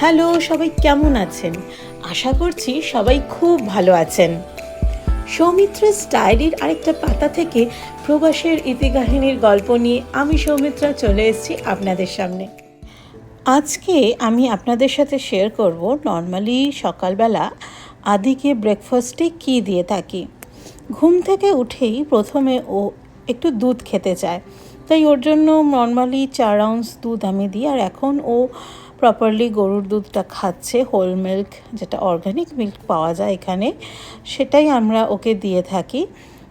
Hello, সবাই কেমন আছেন? আশা করছি সবাই খুব ভালো আছেন। সৌমিত্রা স্টাইলির আরেকটা পাতা থেকে প্রবাসের ইতিকাহিনীর গল্প নিয়ে আমি সৌমিত্রা চলে এসেছি আপনাদের সামনে। আজকে আমি আপনাদের সাথে শেয়ার করব নর্মালি সকালবেলা আদিকে ব্রেকফাস্টে কী দিয়ে থাকি। ঘুম থেকে উঠেই প্রথমে ও একটু দুধ খেতে চায়। তাই ওর জন্য নর্মালি চার আউন্স দুধ আমি দিই, আর এখন ও প্রপারলি গরুর দুধটা খাচ্ছে হোল মিল্ক যেটা অর্গানিক মিল্ক পাওয়া যায় এখানে, সেটাই আমরা ওকে দিয়ে থাকি।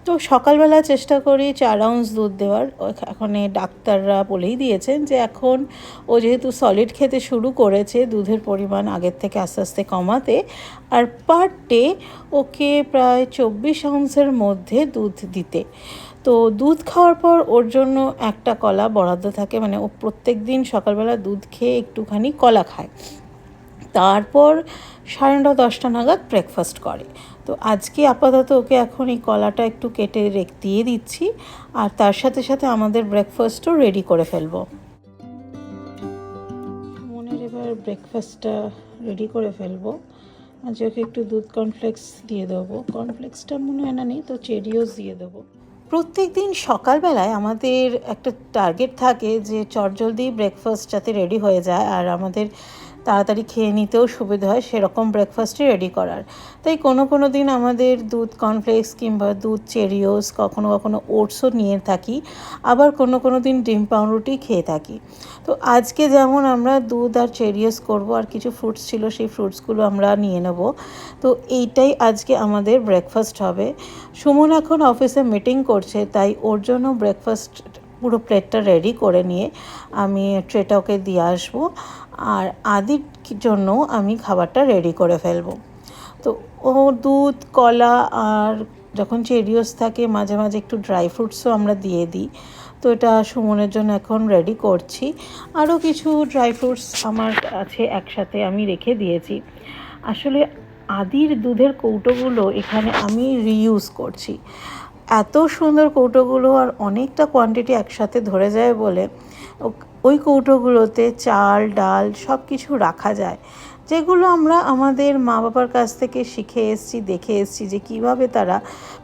তো সকালবেলা চেষ্টা করি চার আউন্স দুধ দেওয়ার। এখানে ডাক্তাররা বলেই দিয়েছেন যে এখন ও যেহেতু সলিড খেতে শুরু করেছে দুধের পরিমাণ আগের থেকে আস্তে আস্তে কমাতে, আর পার ডে ওকে প্রায় চব্বিশ আউন্সের মধ্যে দুধ দিতে। তো দুধ খাওয়ার পর ওর জন্য একটা কলা বরাদ্দ থাকে মানে ও প্রত্যেক দিন সকালবেলা দুধ খেয়ে একটুখানি কলা খায়। তারপর সাড়ে নটা, দশটা নাগাদ ব্রেকফাস্ট করে। তো আজকে আপাতত ওকে এখন এই কলাটা একটু কেটে রেখ, দিয়ে দিচ্ছি, আর তার সাথে সাথে আমাদের ব্রেকফাস্টও রেডি করে ফেলব। মনের এবার ব্রেকফাস্টটা রেডি করে ফেলব। আজ ওকে একটু দুধ কর্নফ্লেক্স দিয়ে দেবো। কর্নফ্লেক্সটা মনে হয় না নেই, তো চেরিওস দিয়ে দেবো। প্রত্যেক দিন সকালবেলায় আমাদের একটা টার্গেট থাকে যে চটজলদি ব্রেকফাস্ট যাতে রেডি হয়ে যায়। আর আমাদের তাড়াতাড়ি খেয়ে নিতেও সুবিধা হয়, সেরকম ব্রেকফাস্টই রেডি করার। তাই কোনো কোনো দিন আমাদের দুধ কর্নফ্লেক্স কিংবা দুধ চেরিওস কখনো কখনো ওটসও নিয়ে থাকি, আবার কোনো কোনো দিন ডিম পাউরুটি খেয়ে থাকি। তো আজকে যেমন আমরা দুধ আর চেরিওস করব, আর কিছু ফ্রুটস ছিল, সেই ফ্রুটসগুলো আমরা নিয়ে নেব। তো এইটাই আজকে আমাদের ব্রেকফাস্ট হবে। সুমন এখন অফিসে মিটিং করছে, তাই ওর জন্য ব্রেকফাস্ট পুরো প্লেটটা রেডি করে নিয়ে আমি ট্রেটা ওকে দিয়ে আসব। আর আদির জন্য আমি খাবারটা রেডি করে ফেলব। তো ও দুধ, কলা আর যখন চেরিওস থাকে, মাঝে মাঝে একটু ড্রাই ফ্রুটসও আমরা দিয়ে দিই। তো এটা সুমনের জন্য এখন রেডি করছি। আরও কিছু ড্রাই ফ্রুটস আমার আছে একসাথে আমি রেখে দিয়েছি। আসলে আদির দুধের কৌটোগুলো এখানে আমি রিইউজ করছি। এত সুন্দর কৌটোগুলো আর অনেকটা কোয়ান্টিটি একসাথে ধরে যায় বলে ওই কৌটোগুলোতে চাল, ডাল সব কিছু রাখা যায়। যেগুলো আমরা আমাদের মা বাবার কাছ থেকে শিখে এসেছি, দেখে এসেছি যে কীভাবে তারা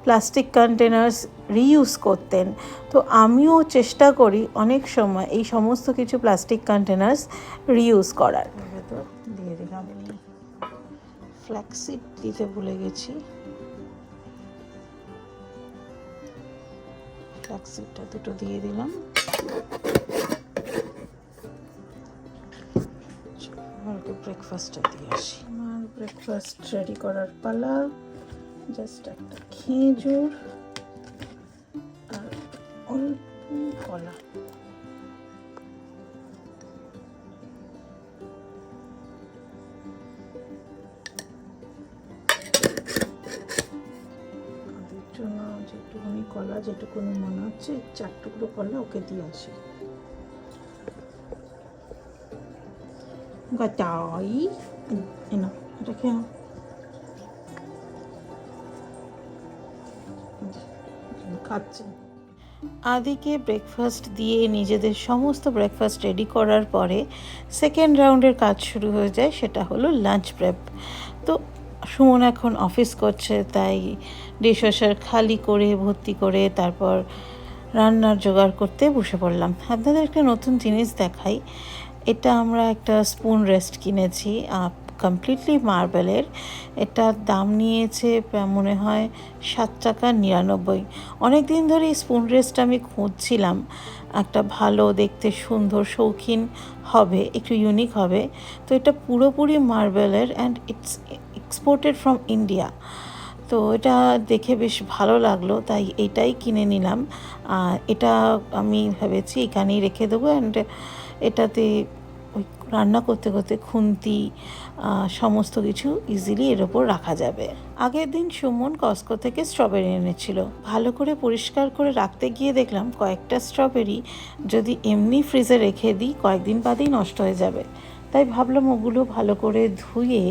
প্লাস্টিক কন্টেনার্স রিইউজ করতেন। তো আমিও চেষ্টা করি অনেক সময় এই সমস্ত কিছু প্লাস্টিক কন্টেনার্স রিইউজ করার। দিয়ে ফ্ল্যাক্সিড দিতে ভুলে গেছি। ফ্ল্যাক্সিডটা দুটো দিয়ে দিলাম। আমাকে ব্রেকফাস্টটা দিয়ে আসি। আমার ব্রেকফাস্ট রেডি করার পালা। জাস্ট একটা খেজুর আর অল্প কলা। যেটুকুনি কলা যেটুকুনি মনে হচ্ছে, চার টুকরো কলা ওকে দিয়ে আসি। গাটাই এনো এটা খেয়ে খাচ্ছে। আদিকে ব্রেকফাস্ট দিয়ে নিজেদের সমস্ত ব্রেকফাস্ট রেডি করার পরে সেকেন্ড রাউন্ডের কাজ শুরু হয়ে যায়, সেটা হলো লাঞ্চ প্রেপ তো সুমন এখন অফিস করছে, তাই ডিশওয়াশার খালি করে ভর্তি করে তারপর রান্নার জোগাড় করতে বসে পড়লাম। আপনাদের একটা নতুন জিনিস দেখাই। এটা আমরা একটা স্পুন রেস্ট কিনেছি কমপ্লিটলি মার্বেলের। এটার দাম নিয়েছে মনে হয় সাত টাকা নিরানব্বই। অনেক দিন ধরে এই স্পুন রেস্ট আমি খুঁজছিলাম। একটা ভালো, দেখতে সুন্দর, শৌখিন হবে, একটু ইউনিক হবে। তো এটা পুরোপুরি মার্বেলের and it's exported from India তো এটা দেখে বেশ ভালো লাগল, তাই এটাই কিনে নিলাম। আর এটা আমি ভেবেছি এখানেই রেখে দেবো অ্যান্ড এটাতে ওই রান্না করতে করতে খুন্তি সমস্ত কিছু ইজিলি এর ওপর রাখা যাবে। আগের দিন সুমন কস্কো থেকে স্ট্রবেরি এনেছিল। ভালো করে পরিষ্কার করে রাখতে গিয়ে দেখলাম কয়েকটা স্ট্রবেরি যদি এমনি ফ্রিজে রেখে দিই, কয়েকদিন বাদেই নষ্ট হয়ে যাবে। তাই ভাবলাম ওগুলো ভালো করে ধুয়ে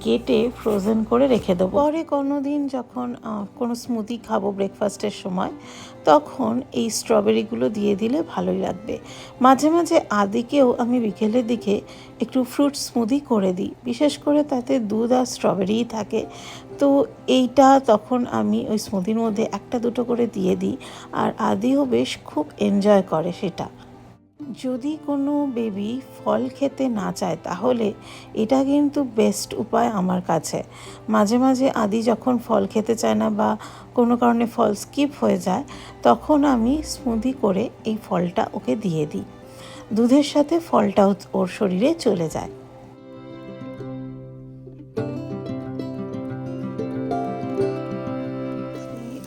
কেটে ফ্রোজেন করে রেখে দেবো। পরে কোনো দিন যখন কোনো স্মুদি খাব ব্রেকফাস্টের সময়, তখন এই স্ট্রবেরিগুলো দিয়ে দিলে ভালোই লাগবে। মাঝে মাঝে আদিকেও আমি বিকেলের দিকে একটু ফ্রুট স্মুদি করে দিই। বিশেষ করে তাতে দুধ আর স্ট্রবেরিই থাকে। তো এইটা তখন আমি ওই স্মুদির মধ্যে একটা দুটো করে দিয়ে দিই। আর আদিও বেশ খুব এনজয় করে সেটা। যদি কোনো বেবি ফল খেতে না চায়, তাহলে এটা কিন্তু বেস্ট উপায় আমার কাছে। মাঝে মাঝে আদি যখন ফল খেতে চায় না বা কোনো কারণে ফল স্কিপ হয়ে যায়, তখন আমি স্মুদি করে এই ফলটা ওকে দিয়ে দিই। দুধের সাথে ফলটাও ওর শরীরে চলে যায়।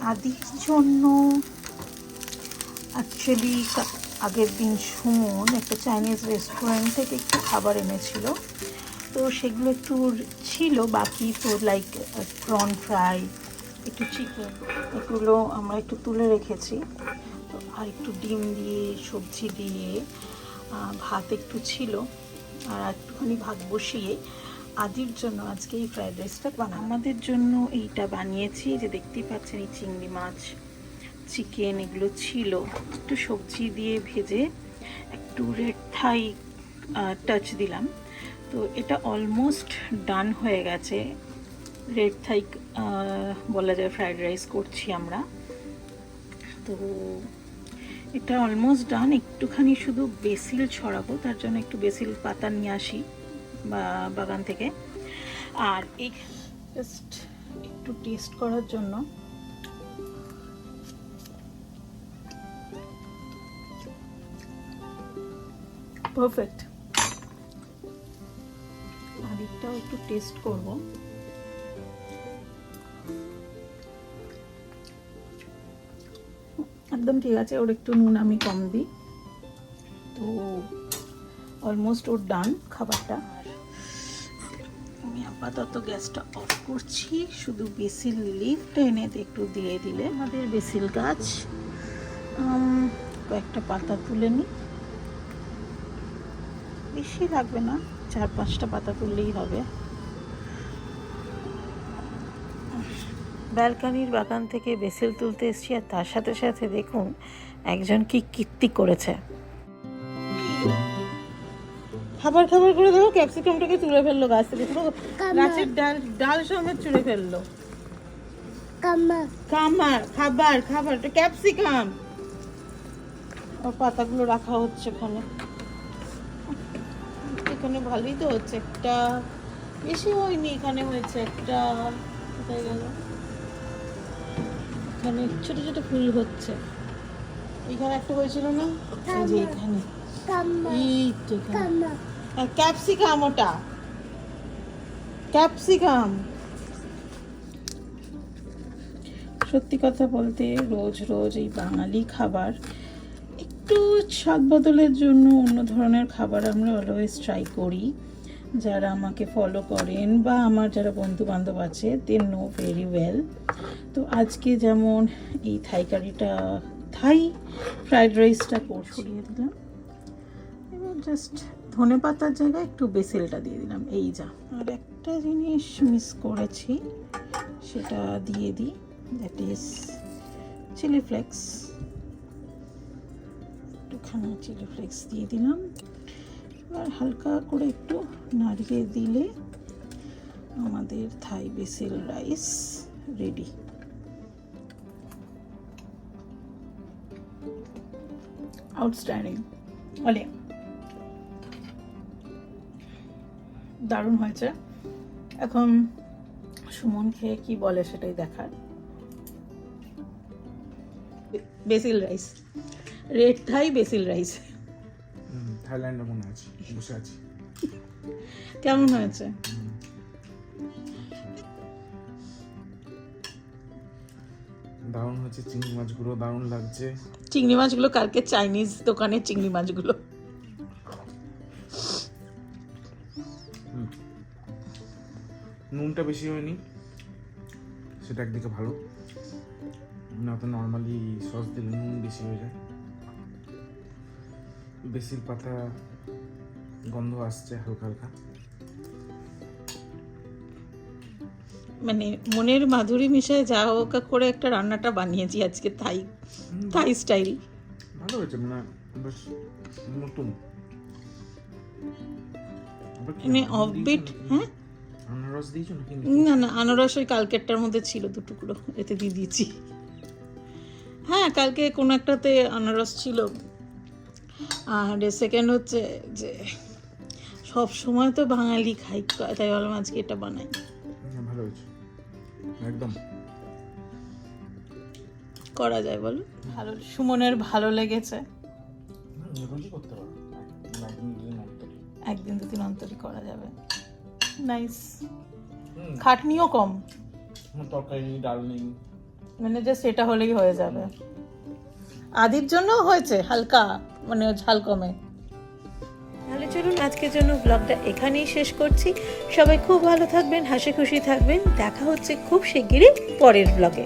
আদির জন্য অ্যাকচুয়ালি আগের দিন সুমন একটা চাইনিজ রেস্টুরেন্ট থেকে একটু খাবার এনেছিল। তো সেগুলো একটু ছিল, বাকি তো লাইক প্রন ফ্রাই একটু চিকেন এগুলো আমরা একটু তুলে রেখেছি। তো আর একটু ডিম দিয়ে, সবজি দিয়ে ভাত একটু ছিল। আর একটুখানি ভাত বসিয়ে আদির জন্য আজকে এই ফ্রাইড রাইসটা বানাবো। আমাদের জন্য এইটা বানিয়েছি যে দেখতেই পাচ্ছেন এই চিংড়ি মাছ। চিকেন এগুলো ছিল, একটু সবজি দিয়ে ভেজে একটু রেড থাই টাচ দিলাম। তো এটা অলমোস্ট ডান হয়ে গেছে। রেড থাই বলা যায় ফ্রাইড রাইস করছি আমরা। তো এটা অলমোস্ট ডান একটুখানি শুধু বেসিল ছড়াবো, তার জন্য একটু বেসিল পাতা নিয়ে আসি বা বাগান থেকে। আর এই জাস্ট একটু টেস্ট করার জন্য পারফেক্ট আরেকটাও একটু টেস্ট করব। একদম ঠিক আছে, ওর একটু নুন আমি কম দিই। তো অলমোস্ট ওর ডান খাবারটা। আমি আপাতত গ্যাসটা অফ করছি, শুধু বেসিল লিফটা এনে একটু দিয়ে দিলে আমাদের বেসিল গাছ কয়েকটা পাতা তুলে নিই। বেশি লাগবে না চার পাঁচটা পাতা তুললেই হবে। ব্যালকানির বাগান থেকে বেসেল তুলতে এসেছি আর তার সাথে সাথে দেখুন একজন কি কীর্তি করেছে। খাবার খাবার করে দেখো ক্যাপসিকামটাকে তুলে ফেলল গাছ থেকে। পুরো গাছের ডাল ডাল সমেত চুড়ে ফেলল। কামা। খাবার খাবার ক্যাপসিকাম। পাতাগুলো রাখা হচ্ছে ওখানে। এখানে ভালোই তো হচ্ছে। একটা বেশি হয়নি এখানে হয়েছে একটা কোথায় গেল? এখানে ছোট ছোট ফুল হচ্ছে। এখানে একটা হয়েছিল না? এই যে এখানে। এই তো ক্যাপসিকাম ওটা। ক্যাপসিকাম। সত্যি কথা বলতে রোজ রোজ এই বাঙালি খাবার একটু স্বাদ বদলের জন্য অন্য ধরনের খাবার আমরা অলওয়েজ ট্রাই করি। যারা আমাকে ফলো করেন বা আমার যারা বন্ধু বান্ধব আছে দে নো ভেরি ওয়েল তো আজকে যেমন এই থাই কারিটা থাই ফ্রাইড রাইসটা ছড়িয়ে দিলাম। এবার জাস্ট ধনে পাতার জায়গায় একটু বেসেলটা দিয়ে দিলাম। এই যা। আর একটা জিনিস মিস করেছি সেটা দিয়ে দিই। দ্যাট ইজ চিলি ফ্লেক্স একটুখানি চিলি ফ্লেক্স দিয়ে দিলাম। এবার হালকা করে একটু নাড়িয়ে দিলে আমাদের Thai basil rice ready outstanding অলে দারুণ হয়েছে। এখন সুমন খেয়ে কি বলে সেটাই দেখার। Basil rice red Thai basil rice থাইল্যান্ডে মনে আছে বসে আছি। কেমন হয়েছে? দারুণ হয়েছে চিংড়ি মাছগুলো দারুণ লাগছে। চিংড়ি মাছগুলো কালকে চাইনিজ দোকানে চিংড়ি মাছগুলো। নুনটা বেশি হয়নি সেটা একদিকে ভালো। না তো নর্মালি সস দিলে নুন বেশি হয়ে যায়। বেসির পাতা গন্ধ আসছে হালকা হালকা। মানে মনের মাধুরী মিশায় যা হোক করে একটা রান্নাটা বানিয়েছি আজকে থাই থাই স্টাইল। ভালো হয়েছে মানে বেশ নতুন। মানে অফবিট হ্যাঁ? আনারস দিয়েছ নাকি? না না আনারস ওই কালকেরটার মধ্যে ছিল দু টুকরো এতে দিয়ে দিয়েছি। হ্যাঁ কালকে কোনো একটাতে আনারস ছিল। আর সেকেন্ড হচ্ছে যে সব সময় তো বাঙালি খাই তাই ভাবলাম আজকে এটা বানাই। হ্যাঁ, ভালো হয়েছে। একদম। করা যায় বলো। ভালো সুমনের ভালো লেগেছে। একদিন দুদিন অন্তর করা যাবে। নাইস খাটনিও কম। তরকারি নেই ডাল নেই। মানে জাস্ট এটা হলেই হয়ে যাবে। আদির জন্য হয়েছে হালকা। মানে ঝাল কমে। তাহলে চলুন আজকের জন্য ব্লগটা এখানেই শেষ করছি। সবাই খুব ভালো থাকবেন হাসি খুশি থাকবেন। দেখা হচ্ছে খুব শিগগিরই পরের ব্লগে